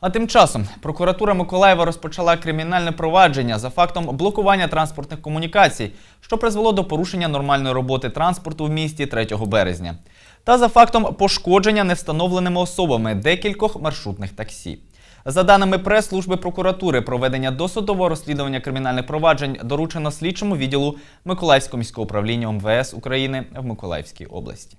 А тим часом прокуратура Миколаєва розпочала кримінальне провадження за фактом блокування транспортних комунікацій, що призвело до порушення нормальної роботи транспорту в місті 3 березня, та за фактом пошкодження невстановленими особами декількох маршрутних таксі. За даними прес-служби прокуратури, проведення досудового розслідування кримінальних проваджень доручено слідчому відділу Миколаївського міського управління МВС України в Миколаївській області.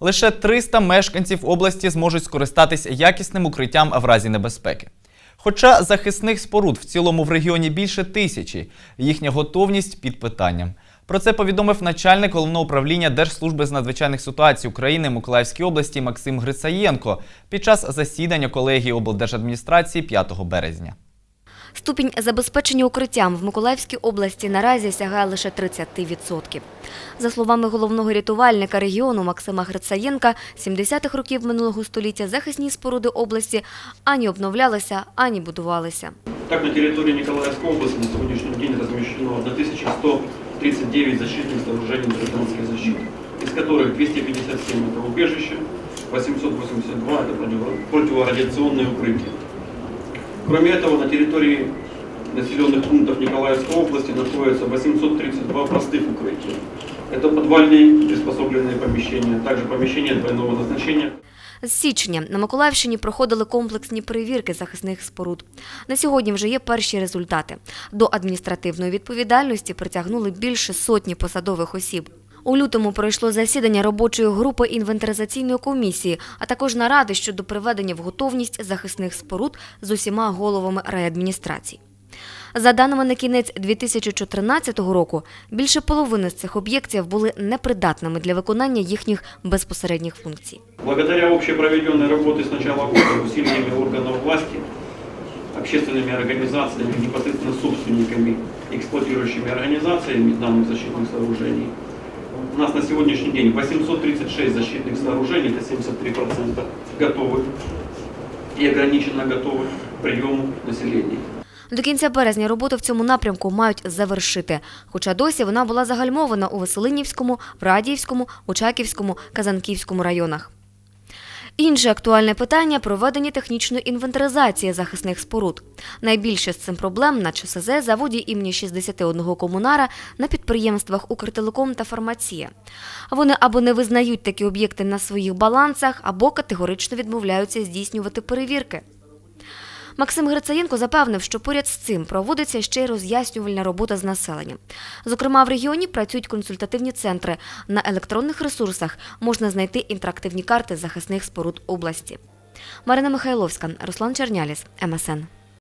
Лише 300 мешканців області зможуть скористатись якісним укриттям в разі небезпеки. Хоча захисних споруд в цілому в регіоні більше тисячі, їхня готовність під питанням. Про це повідомив начальник головного управління Держслужби з надзвичайних ситуацій України Миколаївській області Максим Грицаєнко під час засідання колегії облдержадміністрації 5 березня. Ступінь забезпечення укриттям в Миколаївській області наразі сягає лише 30%. За словами головного рятувальника регіону Максима Грицаєнка, 70-х років минулого століття захисні споруди області ані обновлялися, ані будувалися. Так, на территории Николаевской области на сегодняшний день размещено 1139 защитных сооружений гражданской защиты, из которых 257 это убежище, 882 это противо- противорадиационные укрытия. Кроме этого, на территории населенных пунктов Николаевской области находится 832 простых укрытия. Это подвальные приспособленные помещения, также помещения двойного назначения. З січня на Миколаївщині проходили комплексні перевірки захисних споруд. На сьогодні вже є перші результати. До адміністративної відповідальності притягнули більше сотні посадових осіб. У лютому пройшло засідання робочої групи інвентаризаційної комісії, а також наради щодо приведення в готовність захисних споруд з усіма головами райадміністрацій. За даними на кінець 2014 року, більше половини з цих об'єктів були непридатними для виконання їхніх безпосередніх функцій. Благодаря общей проведенной работе с начала года усилиями органов власти, общественными организациями, непосредственно собственниками, эксплуатирующими организациями данных защитных сооружений, у нас на сегодняшний день 836 защитных сооружений, это 73% готовы и ограниченно готовы к приему населения. До кінця березня роботу в цьому напрямку мають завершити, хоча досі вона була загальмована у Веселинівському, Врадіївському, Очаківському, Казанківському районах. Інше актуальне питання проведення технічної інвентаризації захисних споруд. Найбільше з цим проблем на ЧСЗ, заводі імені 61 комунара, на підприємствах Укртелеком та Фармація. Вони або не визнають такі об'єкти на своїх балансах, або категорично відмовляються здійснювати перевірки. Максим Грицаєнко запевнив, що поряд з цим проводиться ще й роз'яснювальна робота з населенням. Зокрема, в регіоні працюють консультативні центри. На електронних ресурсах можна знайти інтерактивні карти захисних споруд області. Марина Михайловська, Руслан Черняліс, МСН.